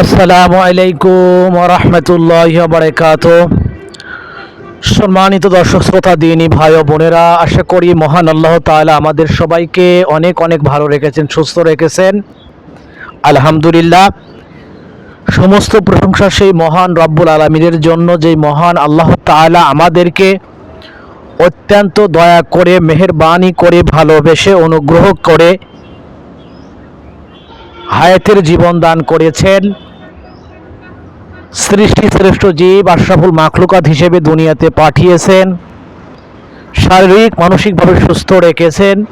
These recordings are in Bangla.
আসসালামু আলাইকুম রহমতুল্লাহ বারকাত সম্মানিত দর্শক শ্রোতা, দিনী ভাই ও বোনেরা, আশা করি মহান আল্লাহ তাআলা আমাদের সবাইকে অনেক অনেক ভালো রেখেছেন, সুস্থ রেখেছেন। আলহামদুলিল্লাহ, সমস্ত প্রশংসা সেই মহান রব্বুল আলমিনের জন্য, যেই মহান আল্লাহ তাআলা আমাদেরকে অত্যন্ত দয়া করে, মেহেরবানি করে, ভালোবেসে, অনুগ্রহ করে হায়াতের জীবন দান করেছেন। সৃষ্টি শ্রেষ্ঠ জীব আশরাফুল মাখলুকাত হিসেবে দুনিয়াতে পাঠিয়েছেন। শারীরিক, মানসিকভাবে সুস্থ রেখেছেন।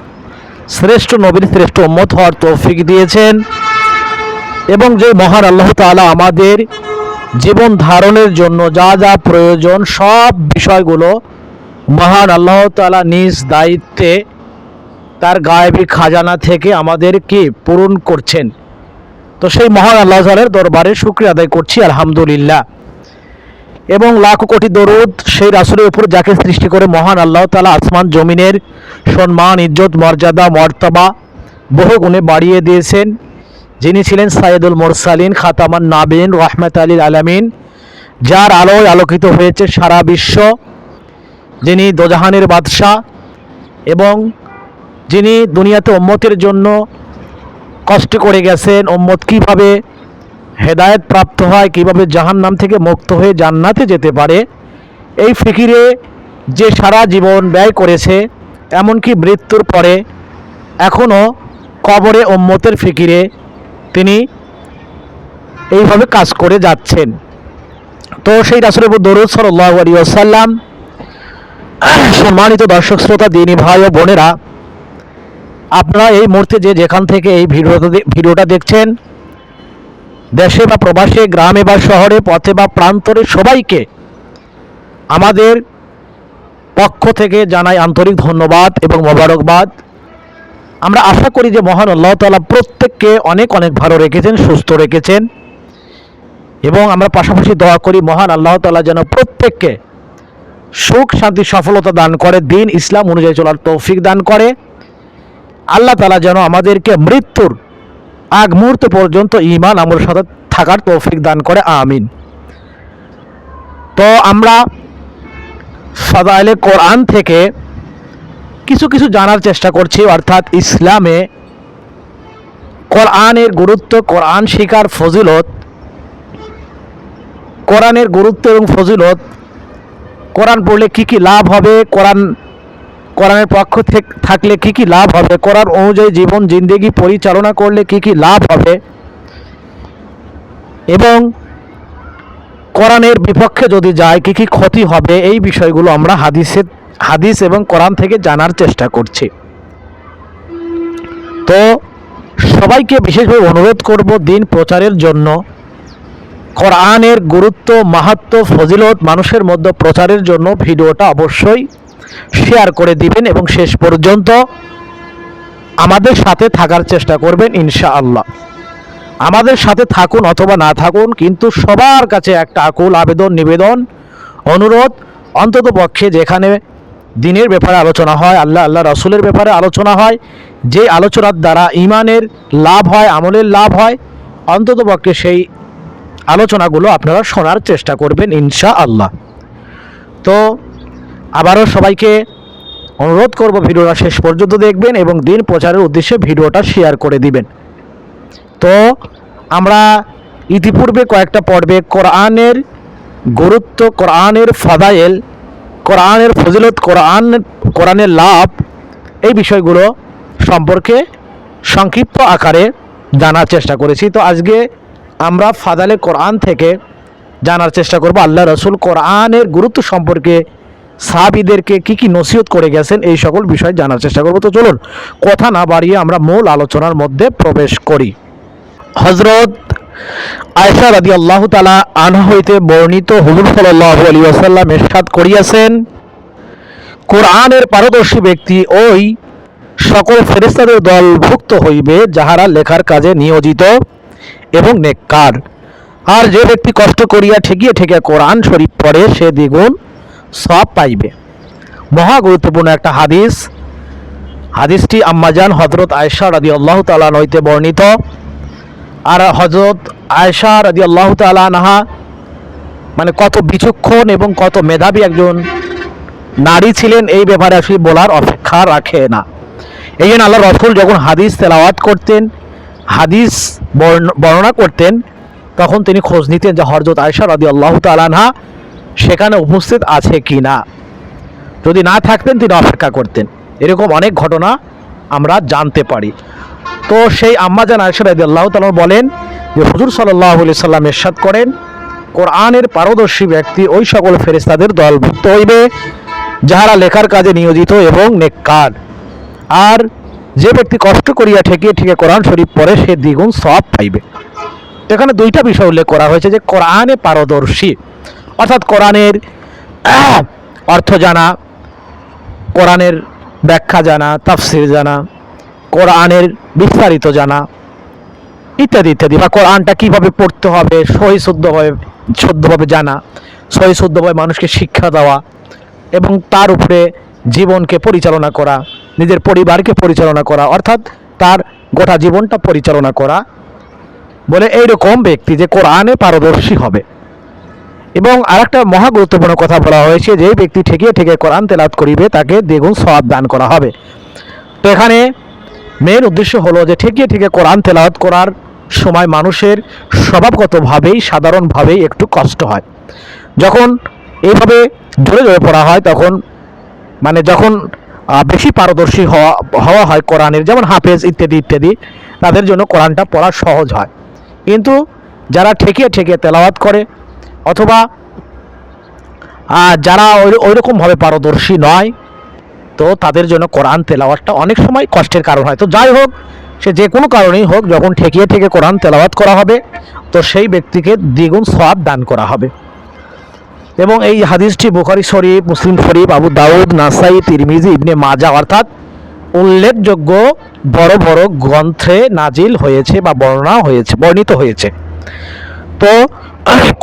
শ্রেষ্ঠ নবীর শ্রেষ্ঠ উম্মত হওয়ার তৌফিক দিয়েছেন। এবং যে মহান আল্লাহ তাআলা আমাদের জীবন ধারণের জন্য যা যা প্রয়োজন, সব বিষয়গুলো মহান আল্লাহ তাআলা নিজ দায়িত্বে তার গায়েবী খাজানা থেকে আমাদেরকে পূরণ করছেন। তো সেই মহান আল্লাহ তাআলার দরবারে শুক্রিয়া আদায় করছি, আলহামদুলিল্লাহ। এবং লাখ কোটি দরুদ সেই রাসূলের উপর যাকে সৃষ্টি করে মহান আল্লাহ তালা আসমান জমিনের সম্মান, ইজ্জত, মর্যাদা, মর্তবা বহু গুণে বাড়িয়ে দিয়েছেন। যিনি ছিলেন সাইদুল মোরসালিন, খাতামান নাবিন রহমত আলীল আলামিন, যার আলোয় আলোকিত হয়েছে সারা বিশ্ব। যিনি দোজাহানের বাদশাহ এবং যিনি দুনিয়াতে উম্মতের জন্য কষ্ট করে গেছেন, উম্মত কীভাবে হেদায়েত প্রাপ্ত হয়, কীভাবে জাহান্নাম থেকে মুক্ত হয়ে জান্নাতে যেতে পারে, এই ফিকিরে যে সারা জীবন ব্যয় করেছে, এমনকি মৃত্যুর পরে এখনও কবরে উম্মতের ফিকিরে তিনি এইভাবে কাজ করে যাচ্ছেন। তো সেই উপর দরুদ সাল্লাহ আলী আসাল্লাম সম্মানিত দর্শক, শ্রোতা, দিনী ভাই ও বোনেরা আপনারা এই মুহূর্তে যে যেখান থেকে এই ভিডিওটা ভিডিওটা দেখছেন, দেশে বা প্রবাসে, গ্রামে বা শহরে, পথে বা প্রান্তরে সবাইকে আমাদের পক্ষ থেকে জানাই আন্তরিক ধন্যবাদ এবং মোবারকবাদ। আমরা আশা করি যে মহান আল্লাহ তাআলা প্রত্যেককে অনেক অনেক ভালো রেখেছেন, সুস্থ রেখেছেন এবং আমরা পাশাপাশি দোয়া করি মহান আল্লাহ তাআলা যেন প্রত্যেককে সুখ, শান্তি, সফলতা দান করে, দিন ইসলাম অনুযায়ী চলার তৌফিক দান করে। আল্লাহ তালা যেন আমাদেরকে মৃত্যুর আগ মুহূর্ত পর্যন্ত ইমান আমলের সাথে থাকার তৌফিক দান করে, আমিন। তো আমরা সদাইলে কোরআন থেকে কিছু কিছু জানার চেষ্টা করছি, অর্থাৎ ইসলামে কোরআনের গুরুত্ব, কোরআন শিকার ফজিলত, কোরআনের গুরুত্ব এবং ফজিলত, কোরআন পড়লে কি কি লাভ হবে, কোরআন কোরআনের পক্ষ থেকে থাকলে কি কি লাভ হবে? কোরআন অনুযায়ী জীবন, জিন্দেগি পরিচালনা করলে কি কি লাভ হবে? এবং কোরআনের বিপক্ষে যদি যায়, কি কি ক্ষতি হবে? এই বিষয়গুলো আমরা হাদিসের হাদিস এবং কোরআন থেকে জানার চেষ্টা করছি। তো সবাইকে বিশেষভাবে অনুরোধ করব দিন প্রচারের জন্য। কোরআনের গুরুত্ব, মাহাত্ম, ফজিলত মানুষের মধ্যে প্রচারের জন্য ভিডিওটা অবশ্যই শেয়ার করে দিবেন এবং শেষ পর্যন্ত আমাদের সাথে থাকার চেষ্টা করবেন ইনশাআল্লাহ। আমাদের সাথে থাকুন অথবা না থাকুন, কিন্তু সবার কাছে একটা আকুল আবেদন, নিবেদন, অনুরোধ, অন্তত পক্ষে যেখানে দিনের ব্যাপারে আলোচনা হয়, আল্লাহ আল্লাহ রসুলের ব্যাপারে আলোচনা হয়, যে আলোচনার দ্বারা ইমানের লাভ হয়, আমলের লাভ হয়, অন্তত পক্ষে সেই আলোচনাগুলো আপনারা শোনার চেষ্টা করবেন ইনশা আল্লাহ তো আবারও সবাইকে অনুরোধ করব ভিডিওটা শেষ পর্যন্ত দেখবেন এবং দিন প্রচারের উদ্দেশ্যে ভিডিওটা শেয়ার করে দিবেন। তো আমরা ইতিপূর্বে কয়েকটা পর্বে কোরআনের গুরুত্ব, কোরআনের ফাদায়েল, কোরআনের ফজিলত, কোরআন, কোরআনের লাভ এই বিষয়গুলো সম্পর্কে সংক্ষিপ্ত আকারে জানার চেষ্টা করেছি। তো আজকে আমরা ফাদালে কোরআন থেকে জানার চেষ্টা করব। আল্লাহ রসুল কোরআনের গুরুত্ব সম্পর্কে সাহাবিদেরকে কি কি নসিহত করে গেছেন, এই সকল বিষয় জানার চেষ্টা করব। তো চলুন, কথা না বাড়িয়ে আমরা মূল আলোচনার মধ্যে প্রবেশ করি। হজরত আয়সা রাদি আল্লাহ তালা আনহা হইতে বর্ণিত হুজুর সাল্লাহ আলী আসাল্লাম এরশাদ করিয়াছেন, কোরআনের পারদর্শী ব্যক্তি ওই সকল ফেরেস্তাদের দলভুক্ত হইবে যাহারা লেখার কাজে নিয়োজিত এবং নেককার। আর যে ব্যক্তি কষ্ট করিয়া ঠেকিয়ে ঠেকিয়া কোরআন শরীফ পড়ে, সে দ্বিগুণ সব পাইবে। মহা গুরুত্বপূর্ণ একটা হাদিস। হাদিসটি আম্মাজান হজরত আয়েশা রাদি আল্লাহ তালা নইতে বর্ণিত। আর হজরত আয়সা রাজি আল্লাহ তালা নাহা মানে কত বিচক্ষণ এবং কত মেধাবী একজন নারী ছিলেন, এই ব্যাপারে আসলে বলার অপেক্ষা রাখে না। এই জন্য আল্লাহ রসুল যখন হাদিস তেলাওয়াত করতেন, হাদিস বর্ণ- বর্ণনা করতেন, তখন তিনি খোঁজ নিতেন যে হরজত আয়সা রাদি আল্লাহ তালানহা সেখানে উপস্থিত আছে কি না? যদি না থাকতেন, তিনি অপেক্ষা করতেন। এরকম অনেক ঘটনা আমরা জানতে পারি। তো সেই আম্মাজান আয়সা রাদি আল্লাহ তালা বলেন যে, হুজুর সাল্লাহ আলি সাল্লাম এরশাদ করেন, কোরআনের পারদর্শী ব্যক্তি ওই সকল ফেরেস্তাদের দলভুক্ত হইবে, যাহারা লেখার কাজে নিয়োজিত এবং নেককার। আর যে ব্যক্তি কষ্ট করিয়া ঠেকিয়ে ঠেকে কোরআন শরীফ পড়ে, সে দ্বিগুণ সব পাইবে। এখানে দুইটা বিষয় উল্লেখ করা হয়েছে যে, কোরআনে পারদর্শী অর্থাৎ কোরআনের অর্থ জানা, কোরআনের ব্যাখ্যা জানা, তাফসির জানা, কোরআনের বিস্তারিত জানা, ইত্যাদি ইত্যাদি। বা কোরআনটা কীভাবে পড়তে হবে, সহি শুদ্ধভাবে শুদ্ধভাবে জানা, সহি শুদ্ধভাবে মানুষকে শিক্ষা দেওয়া এবং তার উপরে জীবনকে পরিচালনা করা, নিজের পরিবারকে পরিচালনা করা, অর্থাৎ তার গোটা জীবনটা পরিচালনা করা। বলে এইরকম ব্যক্তি যে কোরআনে পারদর্শী হবে। এবং আরেকটা মহা গুরুত্বপূর্ণ কথা বলা হয়েছে যে ব্যক্তি ঠেকিয়ে ঠেকে কোরআন তেলাত করিবে, তাকে দ্বিগুণ সওয়াব দান করা হবে। তো এখানে মেন উদ্দেশ্য হলো যে, ঠেকিয়ে ঠেকে কোরআন তেলাওয়াত করার সময় মানুষের স্বভাবগতভাবেই, সাধারণভাবেই একটু কষ্ট হয়। যখন এইভাবে জোরে জোরে পড়া হয়, তখন মানে যখন বেশি পারদর্শী হওয়া হওয়া হয় কোরআনের, যেমন হাফেজ ইত্যাদি ইত্যাদি, তাদের জন্য কোরআনটা পড়া সহজ হয়। কিন্তু যারা ঠেকিয়ে ঠেকিয়ে তেলাওয়াত করে অথবা যারা ওই, ওইরকমভাবে পারদর্শী নয়, তো তাদের জন্য কোরআন তেলাওয়াতটা অনেক সময় কষ্টের কারণ হয়। তো যাই হোক, সে যে কোনো কারণেই হোক, যখন ঠেকিয়ে ঠেকে কোরআন তেলাওয়াত করা হবে, তো সেই ব্যক্তিকে দ্বিগুণ সওয়াব দান করা হবে। এবং এই হাদিসটি বুখারী শরীফ, মুসলিম শরীফ, আবু দাউদ, নাসাই, তিরমিজি, ইবনে মাজা, অর্থাৎ উল্লেখযোগ্য বড় বড় গ্রন্থে নাজিল হয়েছে বা বর্ণনা হয়েছে, বর্ণিত হয়েছে। তো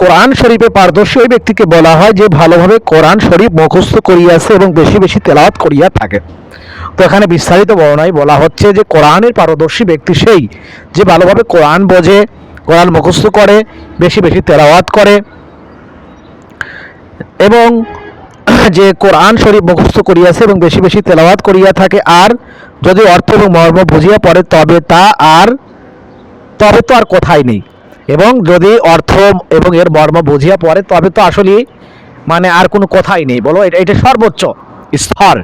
কোরআন শরীফে পারদর্শী ওই ব্যক্তিকে বলা হয় যে ভালোভাবে কোরআন শরীফ মুখস্থ করিয়াছে এবং বেশি বেশি তেলাওয়াত করিয়া থাকে। তো এখানে বিস্তারিত বর্ণনায় বলা হচ্ছে যে কোরআনের পারদর্শী ব্যক্তি সেই যে ভালোভাবে কোরআন বোঝে, কোরআন মুখস্থ করে, বেশি বেশি তেলাওয়াত করে এবং যে কোরআন শরীফ মুখস্থ করিয়াছে এবং বেশি বেশি তেলাওয়াত করিয়া থাকে আর যদি অর্থ এবং মর্ম বুঝিয়া পড়ে, তবে তা আর তবে তো আর কোথায় নেই। এবং যদি অর্থ এবং এর মর্ম বুঝিয়া পড়ে, তবে তো আসলে মানে আর কোনো কথাই নেই, বলো? এটা এটা সর্বোচ্চ স্তর।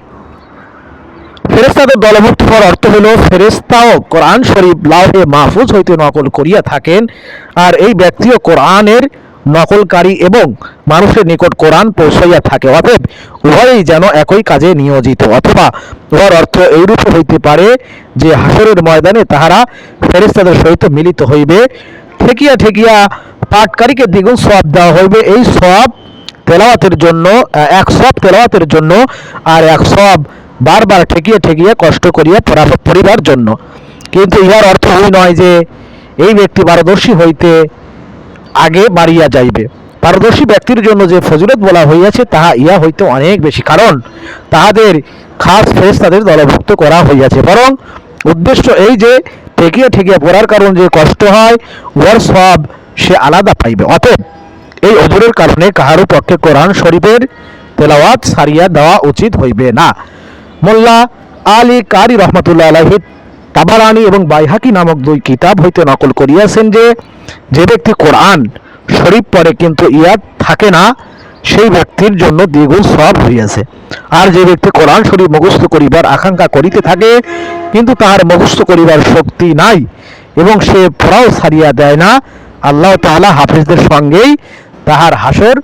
ফেরেস্তাদের দলভুক্ত হওয়ার অর্থ হলো ফেরেস্তাও কোরআন শরীফ লাউহে মাহফুজ হইতে নকল করিয়া থাকেন, আর এই ব্যক্তিও কোরআনের নকলকারী এবং মানুষের নিকট কোরআন পৌঁছাইয়া থাকে। অতএব উভয়ই যেন একই কাজে নিয়োজিত, অথবা উহার অর্থ এইরূপ হইতে পারে যে হাসরের ময়দানে তাহারা ফেরেস্তাদের সহিত মিলিত হইবে। ঠেকিয়া ঠেকিয়া পাটকারীকে দ্বিগুণ সব দেওয়া হইবে এই সব তেলাওয়াতের জন্য এক সব তেলাওয়াতের জন্য আর এক সব বারবার ঠেকিয়ে ঠেকিয়ে কষ্ট করিয়া পড়া পরিবার জন্য। কিন্তু ইহার অর্থ এই নয় যে এই ব্যক্তি পারদর্শী হইতে আগে বাড়িয়া যাইবে। পারদর্শী ব্যক্তির জন্য যে ফজিলত বলা হইয়াছে, তাহা ইহা হইতে অনেক বেশি। কারণ তাহাদের খাস ফেস তাদের দলভুক্ত করা হইয়াছে। বরং উদ্দেশ্য এই যে ঠেকিয়ে ঠেকিয়ে পড়ার কারণ যে কষ্ট হয় ওর সব সে আলাদা পাইবে। অতএব এই অজরের কারণে কাহারও পক্ষে কোরআন শরীফের তেলাওয়াত সারিয়া দেওয়া উচিত হইবে না। মোল্লা আলী কারি রহমতুল্লাহ আলাহি তাবারানি এবং বাইহাকি নামক দুই কিতাব হইতে নকল করিয়াছেন যে যে ব্যক্তি কোরআন শরীফ পড়ে কিন্তু ইয়াদ থাকে না সেই ব্যক্তির জন্য দ্বিগুণ সব হইয়াছে। আর যে ব্যক্তি কোরআন শরীফ মুখস্থ করিবার আকাঙ্ক্ষা করিতে থাকে, কিন্তু তাহার মুখস্থ করিবার শক্তি নাই এবং সে পড়াও ছাড়িয়া দেয় না, আল্লাহ তাআলা হাফিজদের সঙ্গেই তাহার হাসর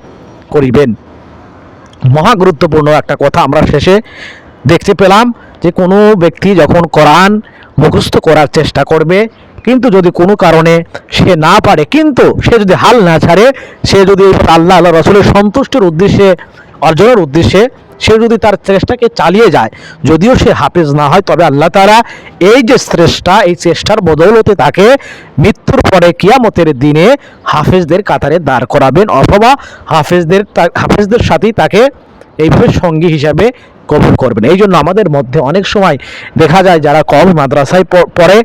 করিবেন। মহা গুরুত্বপূর্ণ একটা কথা আমরা শেষে দেখতে পেলাম যে কোনো ব্যক্তি যখন কোরআন মুখস্থ করার চেষ্টা করবে কিন্তু যদি কোনো কারণে সে না পারে, কিন্তু সে যদি হাল না ছাড়ে, সে যদি আল্লাহ আল্লাহ রসুলের সন্তুষ্টির উদ্দেশ্যে, অর্জনের উদ্দেশ্যে সে যদি তার চেষ্টাকে চালিয়ে যায়, যদিও সে হাফেজ না হয়, তবে আল্লাহ তারা এই যে চেষ্টা এই চেষ্টার বদৌলতে তাকে মৃত্যুর পরে কিয়ামতের দিনে হাফেজদের কাতারে দাঁড় করাবেন, অথবা হাফেজদের হাফেজদের সাথেই তাকে এইভাবে সঙ্গী হিসাবে কবুল করবেন। এই জন্য আমাদের মধ্যে অনেক সময় দেখা যায় যারা কম মাদ্রাসায় পড়ে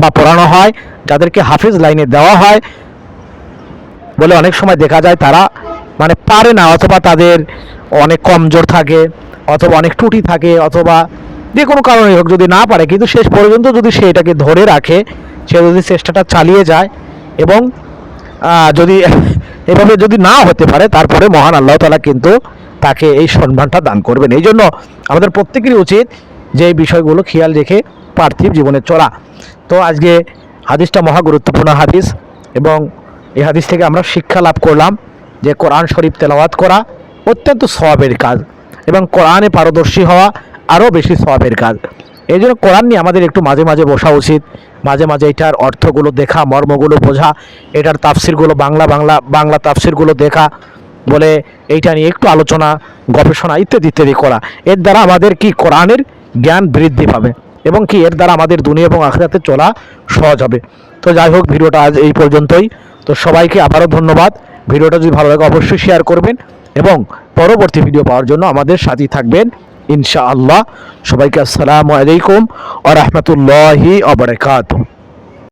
বা পড়ানো হয়, যাদেরকে হাফিজ লাইনে দেওয়া হয় বলে অনেক সময় দেখা যায় তারা মানে পারে না, অথবা তাদের অনেক কমজোর থাকে, অথবা অনেক ত্রুটি থাকে, অথবা যে কোনো কারণে হোক যদি না পারে, কিন্তু শেষ পর্যন্ত যদি সে এটাকে ধরে রাখে, সে যদি চেষ্টাটা চালিয়ে যায় এবং যদি এভাবে যদি না হতে পারে, তারপরে মহান আল্লাহ তালা কিন্তু তাকে এই সম্মানটা দান করবেন। এই জন্য আমাদের প্রত্যেকেরই উচিত যে এই বিষয়গুলো খেয়াল রেখে পার্থিব জীবনে চলা। তো আজকে হাদিসটা মহা গুরুত্বপূর্ণ হাদিস এবং এই হাদিস থেকে আমরা শিক্ষা লাভ করলাম যে কোরআন শরীফ তেলাওয়াত করা অত্যন্ত সওয়াবের কাজ এবং কোরআনে পারদর্শী হওয়া আরও বেশি সওয়াবের কাজ। এই জন্য কোরআন নিয়ে আমাদের একটু মাঝে মাঝে বসা উচিত। মাঝে মাঝে এটার অর্থগুলো দেখা, মর্মগুলো বোঝা, এটার তাফসিরগুলো বাংলা বাংলা বাংলা তাফসিরগুলো দেখা। বলে এইটা নিয়ে একটু আলোচনা, গবেষণা ইত্যাদি ইত্যাদি করা। এর দ্বারা আমাদের কি কোরআনের জ্ঞান বৃদ্ধি পাবে এবং কি এর দ্বারা আমাদের দুনিয়া এবং আখরাতে চলা সহজ হবে। তো যাই হোক, ভিডিওটা আজ এই পর্যন্তই। তো সবাইকে আবারও ধন্যবাদ। ভিডিওটা যদি ভালো লাগে অবশ্যই শেয়ার করবেন এবং পরবর্তী ভিডিও পাওয়ার জন্য আমাদের সাথেই থাকবেন, ইনশাআল্লাহ। সবাইকে আসসালামু আলাইকুম আ রহমতুল্লাহি আবরকাত